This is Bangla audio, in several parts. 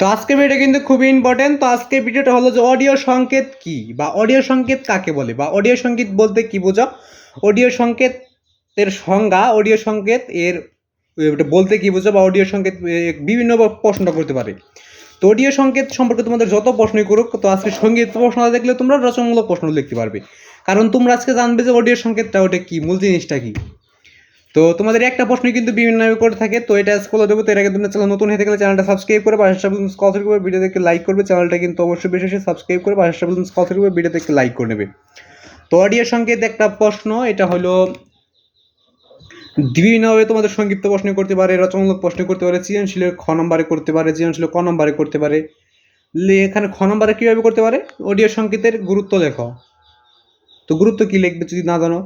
তো আজকে ভিডিওটা কিন্তু খুবই ইম্পর্টেন্ট তো আজকে ভিডিওটা হলো যে অডিও সংকেত কি বা অডিও সংকেত কাকে বলে বা অডিও সংকেত বলতে কি বোঝো? অডিও সংকেতের সংজ্ঞা অডিও সংকেত এর বলতে কি বোঝো বা অডিও সংকেত বিভিন্ন প্রশ্ন করতে পারে। তো অডিও সংকেত সম্পর্কে তোমাদের যত প্রশ্নই করুক, তো আজকে সংগীত প্রশ্ন দেখলে তোমরা রচনামূলক প্রশ্ন লিখতে পারবে। কারণ তোমরা আজকে জানবে যে অডিও সংকেতটা ওটা কি, মূল জিনিসটা কি। তো তোমাদের একটা প্রশ্ন কিন্তু বিভিন্ন করে থাকে, তো এটা স্কুলে দেবো তো আগে তোমরা চ্যানেল নতুন হয়ে থাকলে চ্যানেলটা সাবস্ক্রাইব করে পাশে কল করবে ভিডিও দেখে লাইক করবে, চ্যানেলটা কিন্তু অবশ্যই বেশি বেশি সাবস্ক্রাইব করে পাশে কল করবে ভিডিও দেখে লাইক করে নেবে। তো অডিও সংকেত একটা প্রশ্ন, এটা হলো বিভিন্নভাবে তোমাদের সংক্ষিপ্ত প্রশ্ন করতে পারে, রচনামূলক প্রশ্ন করতে পারে, সৃজনশীলের খ নম্বরে করতে পারে সৃজনশীল ক নম্বরে করতে পারে। এখানে খ নম্বরে কীভাবে করতে পারে? অডিও সংকেতের গুরুত্ব লেখো। তো গুরুত্ব কী লিখবে যদি না জানো?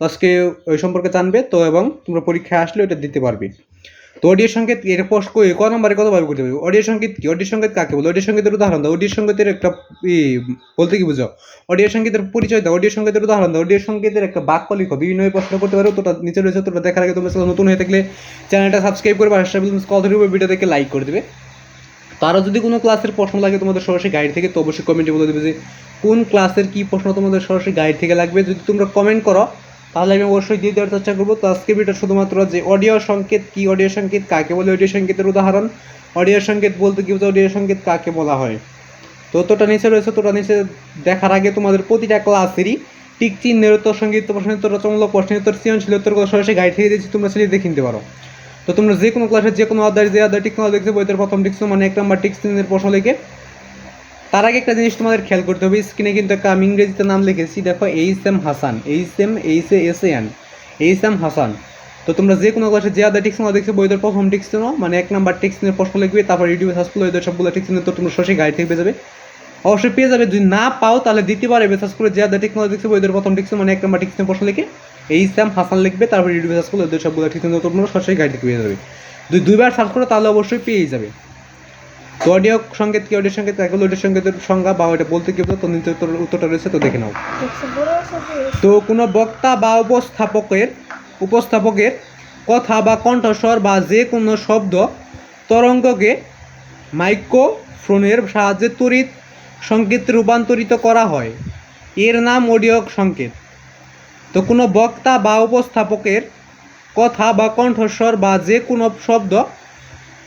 তো আজকে ওই সম্পর্কে জানবে তো এবং তোমরা পরীক্ষায় আসলে ওটা দিতে পারবে। তো অডিও সংকেত এটা পোস্ট করে ক নম্বরে কতভাবে করতে পারবে অডিও সংকেত কি? অডিও সংকেত কাকে বলে? অডিও সংকেতের উদাহরণ দাও। অডিও সংকেতের একটা ই, বলতে কি বুঝো অডিও সংকেতের পরিচয় দাও। অডিও সংকেতের উদাহরণ দাও। অডিও সংকেতের একটা বাক্য লিখো। বিভিন্ন প্রশ্ন করতে পারো। তোটা নিচে রয়েছে তোটা দেখার আগে তোমরা নতুন হয়ে থাকলে চ্যানেলটা সাবস্ক্রাইব করে পাশে কল ধরে ভিডিও দেখে লাইক করে দেবে। তো আরও যদি কোনো ক্লাসের প্রশ্ন লাগে তোমাদের সরাসরি গাইড থেকে তো অবশ্যই কমেন্টে বলে দেবে যে কোন ক্লাসের কী প্রশ্ন তোমাদের সরাসরি গাইড থেকে লাগবে। যদি তোমরা কমেন্ট করো তাহলে আমি অবশ্যই দিয়ে দেওয়ার চেষ্টা করব। তো আজকে ভিডিও শুধুমাত্র যে অডিও সংকেত, কি অডিও সংকেত, কাকে বলে অডিও সংকেতের উদাহরণ? অডিও সংকেত বলতে কি অডিও সংকেত কাকে বলা হয়? তো তোটা নিচে রয়েছে, তোটা নিচে দেখার আগে তোমাদের প্রতিটা ক্লাসেরই টিক চিহ্নের উত্তর সংগীত প্রশ্নের উত্তর রচনামূলক প্রশ্নের উত্তর, সৃজনশীল উত্তরগুলো সরাসরি গাইড থেকে দিয়েছি, তোমরা সেটি দেখে নিতে পারো। তো তোমরা যে কোনো ক্লাসের যে কোনো অধ্যায়, যে অধ্যায় টিক্স দেখছ বইদের প্রথম টিক্স মানে এক নম্বর টিক্স চিহ্নের প্রশ্ন লিখে তার আগে একটা জিনিস তোমাদের খেয়াল করতে হবে, স্ক্রিনে কিন্তু একটা আমি ইংরেজিতে নাম লিখেছি, দেখো H M Hasan H M H A S N H M Hasan. তো তোমরা যে কোনো ক্লাসে যে আদা টিক্স দেখছ বইদের প্রথম টিক্স মানে এক নাম্বার টিক্স প্রশ্ন লিখবে, তারপর ইউটিউবে সার্চ করলে ওইদের সবগুলো টিক্স তো তোমরা সরাসরি গাইড থেকে পেয়ে যাবে। অবশ্যই পেয়ে যাবে, যদি না পাও তাহলে দ্বিতীয়বার এবে সার্চ করে যে আদা টিক্স দেখছ বইদের প্রথম টিক্স মানে এক নাম্বার টিক্স প্রশ্ন লিখে এইচ এম হাসান লিখবে, তারপর ইউটিউবে সার্চ করলে ওদের সবগুলো টিক্স তোমরা সরাসরি গাইড থেকে পেয়ে যাবে। যদি দুইবার সার্চ করো তাহলে অবশ্যই পেয়ে যাবে। অডিও সংকেত কি, অডিও সংকেত? এগুলো অডিও সংকেতের সংজ্ঞা বা ওটা বলতে কি তো উত্তরটা রয়েছে, তো দেখে নাও। তো কোনো বক্তা বা উপস্থাপকের উপস্থাপকের কথা বা কণ্ঠস্বর বা যে কোনো শব্দ তরঙ্গকে মাইক্রোফোনের সাহায্যে তড়িৎ সংকেত রূপান্তরিত করা হয়। এর নাম অডিও সংকেত। তো কোনো বক্তা বা উপস্থাপকের কথা বা কণ্ঠস্বর বা যে কোনো শব্দ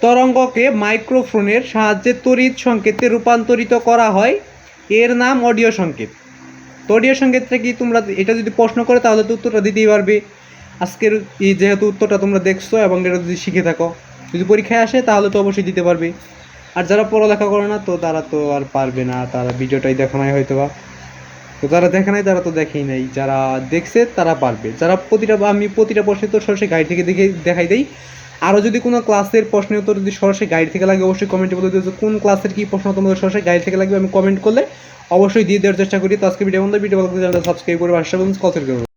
তরঙ্গকে মাইক্রোফোনের সাহায্যে তড়িৎ সংকেতে রূপান্তরিত করা হয়। এর নাম অডিও সংকেত। তো অডিও সংকেতটা কি তোমরা এটা যদি প্রশ্ন করে তাহলে তো উত্তরটা দিতেই পারবে। আজকের এই যেহেতু উত্তরটা তোমরা দেখছ এবং এটা যদি শিখে থাকো, যদি পরীক্ষায় আসে তাহলে তো অবশ্যই দিতে পারবে। আর যারা পড়ালেখা করে না, তো তারা তো আর পারবে না, তারা ভিডিওটাই দেখা নাই হয়তো বা তো যারা দেখে নাই, তারা তো দেখেই নাই। যারা দেখছে, তারা পারবে। যারা প্রতিটা, আমি প্রতিটা প্রশ্নে তো সরাসরি গাইড থেকে দেখে দেখাই দেই। আরও যদি কোনো ক্লাসের প্রশ্নের উত্তর যদি সরাসরি গাইড থেকে লাগে, অবশ্যই কমেন্টে বলে দিও কোন ক্লাসের কী প্রশ্ন তোমাদের সরাসরি গাইড থেকে লাগবে আমি কমেন্ট করলে অবশ্যই দিয়ে দেওয়ার চেষ্টা করি। তো আজকে ভিডিও বন্ধু ভিডিও ভালো সাবস্ক্রাইব করে পাশে কল করবে